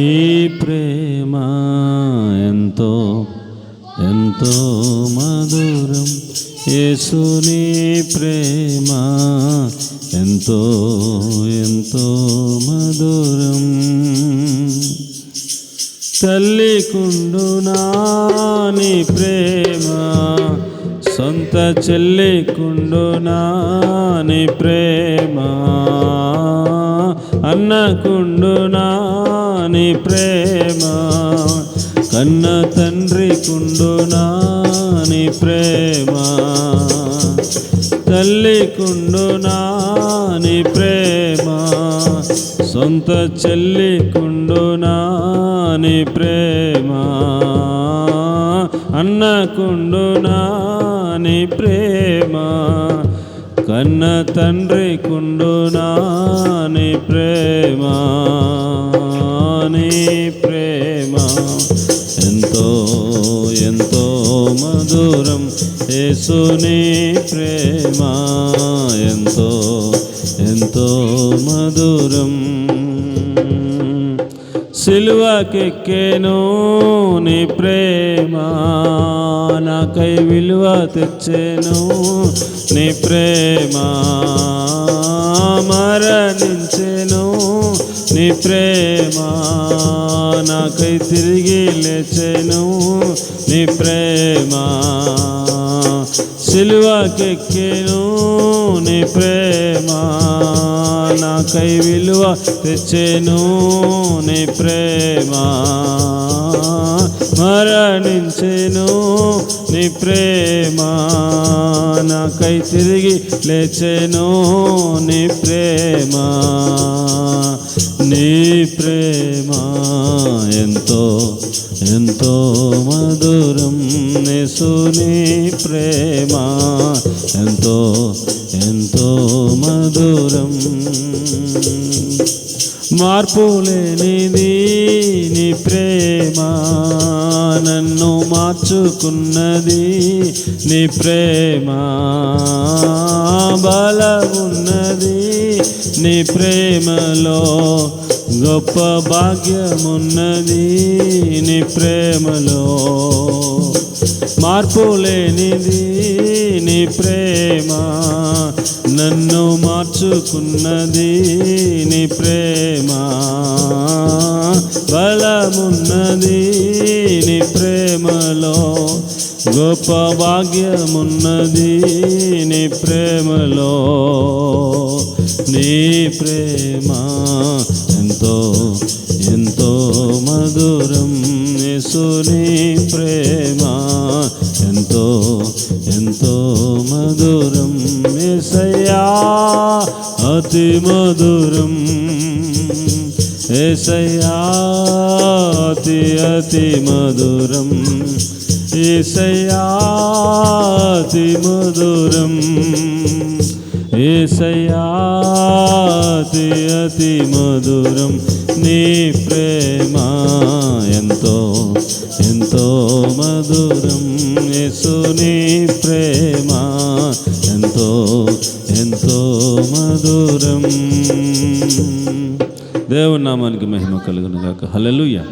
ఈ ప్రేమ ఎంతో ఎంతో మధురం. యేసుని ప్రేమ ఎంతో ఎంతో మధురం. తల్లి కుండునా నీ ప్రేమ సొంత చెల్లి కుండునా నీ ప్రేమ. అన్నకుండునా నీ ప్రేమ? కన్న తండ్రి కుండునా నీ ప్రేమ? తల్లి కుండునా నీ ప్రేమ? సొంత చెల్లి కుండునా నీ ప్రేమ? అన్నకుండునా నీ ప్రేమ? కన్న తండ్రి కుండునా నీ ప్రేమ నీ ప్రేమ. ఎంతో ఎంతో మధురం యేసుని ప్రేమ. ఎంతో ఎంతో మధురం సిలువకెక్కేను నీ ప్రేమ నాకై విలువ తెచ్చేను నీ ప్రేమ. మరణించెను నీ ప్రేమ నాకై తిరిగి లేచెను నీ ప్రేమ. సిలువకెక్కేను నీ ప్రేమ. నాకై విలువ తెచ్చేను నీ ప్రేమ. మరణించెను నీ ప్రేమ. నాకై తిరిగి లేచెను నీ ప్రేమ. నీ ప్రేమ ఎంతో ఎంతో మధురం నేసుని ప్రేమ. ఎంతో ఎంతో మధురం. మార్పు లేనిది నీ ప్రేమ. నన్ను మార్చుకున్నది నీ ప్రేమ. బలమున్నది నీ ప్రేమలో. గొప్ప భాగ్యమున్నది నీ ప్రేమలో. మార్పు లేనిది నీ ప్రేమ. నన్ను మార్చుకున్నది నీ ప్రేమ. బలమున్నది నీ ప్రేమలో. గొప్ప భాగ్యమున్నది నీ ప్రేమలో. నీ ప్రేమ ఎంతో ఎంతో మధురం యేసుని ప్రేమ. ఎంతో ఎంతో మధురం ఏసయ్యా అతి మధురం ఏసయ్యా అతి అతి మధురం ఏసయ్యా అతి మధురం ఏసయ్యా అతి మధురం నీ ప్రేమ ఎంతో ఎంతో ఎంతో మధురం యేసుని ప్రేమ. ఎంతో ఎంతో మధురం. దేవునామానికి మహిమ కలుగును గాక హల్లెలూయా.